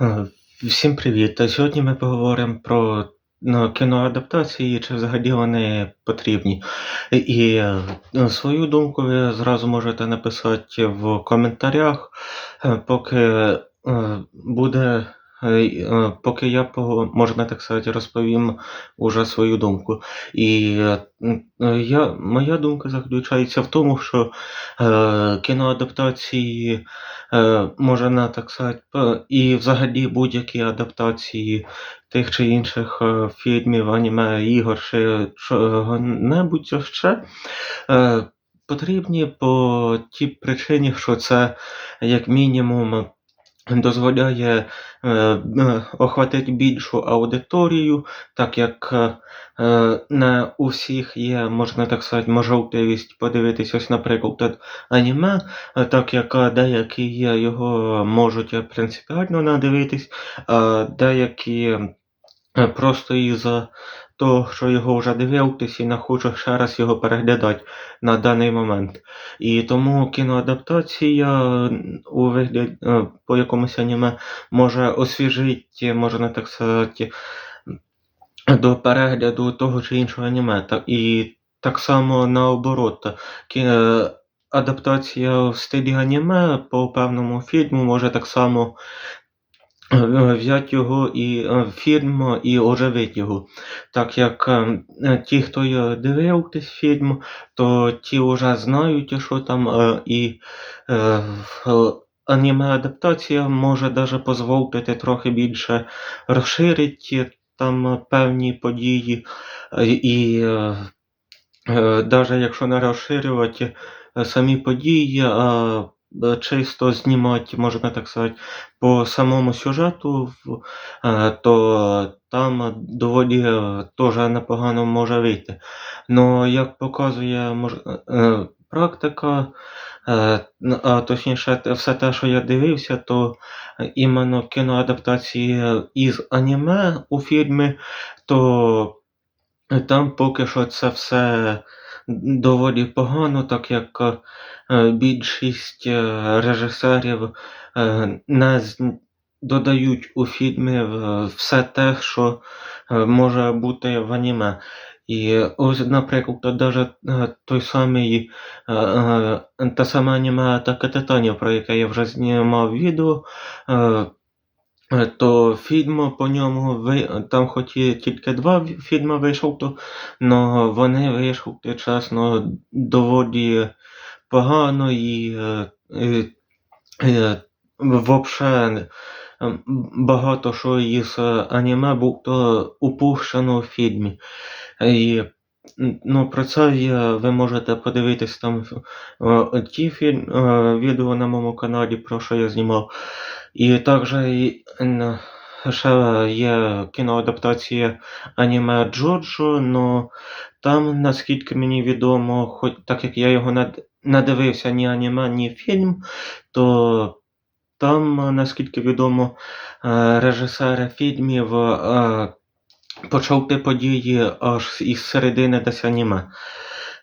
Е, Всім привіт! Сьогодні ми поговоримо про ну, кіноадаптації, чи взагалі вони потрібні. І е, свою думку ви зразу можете написати в коментарях, е, поки буде. Е, е, Поки я можна так сказати, розповім уже свою думку. І е, я, моя думка заключається в тому, що кіноадаптації можна так сказати, і взагалі будь-які адаптації тих чи інших фільмів, аніме, ігор чи чого-небудь ще потрібні по тій причині, що це як мінімум дозволяє е, е, охватити більшу аудиторію, так як е, е, не у всіх є, можна так сказати, можливість подивитися, ось, наприклад, аніме, так як деякі його можуть принципіально надивитись, а деякі просто із-за того, що його вже дивився і не хочу ще раз його переглядати на даний момент. І тому кіноадаптація у вигляді е, по якомусь аніме може освіжити, можна так сказати, до перегляду того чи іншого аніме. І так само наоборот. Е, адаптація в стилі аніме по певному фільму може так само взяти його і е, фільм і оживити його. Так як е, е, ті, хто дивився фільм, то ті вже знають, що там, е, і е, аніме-адаптація може навіть дозволити трохи більше розширити там певні події. Е, І навіть якщо не розширювати е, самі події, а е, чисто знімати, можна так сказати, по самому сюжету, е, то там доволі е, теж непогано може вийти. Ну, як показує мож... е, практика, е, а точніше, все те, що я дивився, то іменно кіноадаптації із аніме у фільми, то там поки що це все доволі погано, так як е, більшість е, режисерів е, не додають у фільми все те, що може бути в аніме. І ось, наприклад, даже той самий та сама аніме Атака Титанів, про яке я вже знімав відео. Е, Е, То фільм по ньому ви там хоч і тільки два фільми вийшов, то но вони вийшли чесно доволі погано і, е, е, е, вообще ем, багато що із е, аніме було то упущено в фільмі. І ну, про це ви можете подивитись там е, ті фільм, е, відео на моєму каналі, про що я знімав. І також ще є кіноадаптація аніме Джоджо, но там, наскільки мені відомо, хоч так як я його над- надивився ні аніме, ні фільм, то там, наскільки відомо, е, режисер фільмів е, почав ті події аж із середини десь аніме.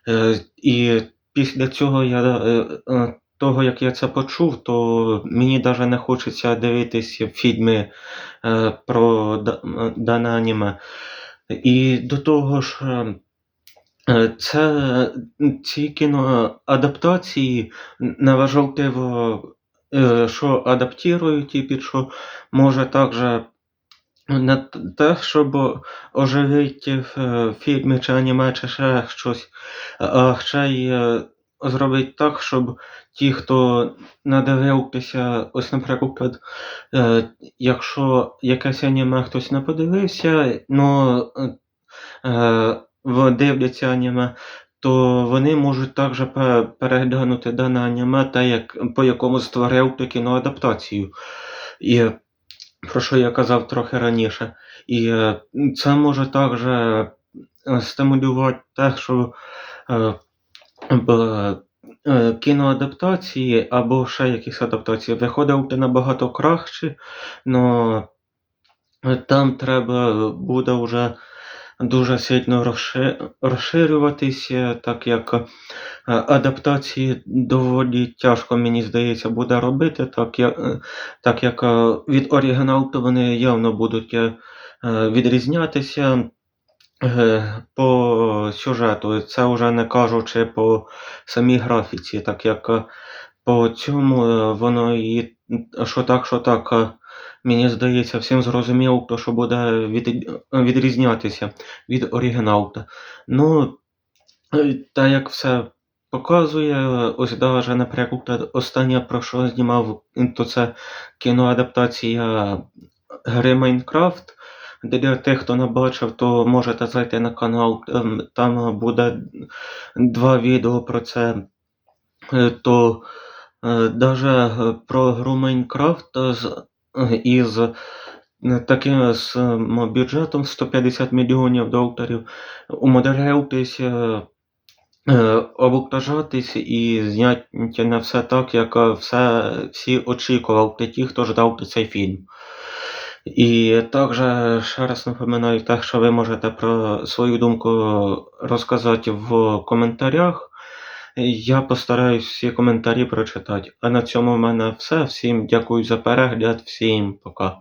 Е, І після цього я е, е, того, як я це почув, то мені навіть не хочеться дивитися фільми е, про дане аніме. І до того ж, е, е, це ці кіноадаптації не важливо, е, що адаптують, і під що може також не те, щоб оживити в фільмі чи аніме, чи ще щось, а ще й е, зробити так, щоб ті, хто надивився, ось, наприклад, е, якщо якесь аніме хтось не подивився, ну е, дивляться аніме, то вони можуть також переглянути дане аніме, та як, по якому створив ту кіноадаптацію. І про що я казав трохи раніше. І е, це може також стимулювати те, що б- е, кіноадаптації або ще якісь адаптації виходили набагато краще, але там треба буде вже дуже сильно розширюватися, так як е, адаптації доволі тяжко, мені здається, буде робити, так як, е, так як від оригіналу то вони явно будуть відрізнятися. По сюжету, це вже не кажучи по самій графіці, так як е, по цьому е, воно і що так, що так, е, мені здається, всім зрозуміло, то що буде від, відрізнятися від оригіналу. Ну, е, та як все показує, ось даже, наприклад, останнє про що знімав, то це кіноадаптація гри Майнкрафт. Для тих, хто не бачив, то можете зайти на канал, ем, там буде два відео про це. Е, То даже е, про гру Майнкрафт із е, таким самим бюджетом 150 мільйонів доларів умудряйтесь обуктажатись і зняти не все так, як все, всі очікували, ті, хто ждав цей фільм. І також ще раз напоминаю те, що ви можете про свою думку розказати в коментарях. Я постараюсь всі коментарі прочитати. А на цьому в мене все. Всім дякую за перегляд, всім пока.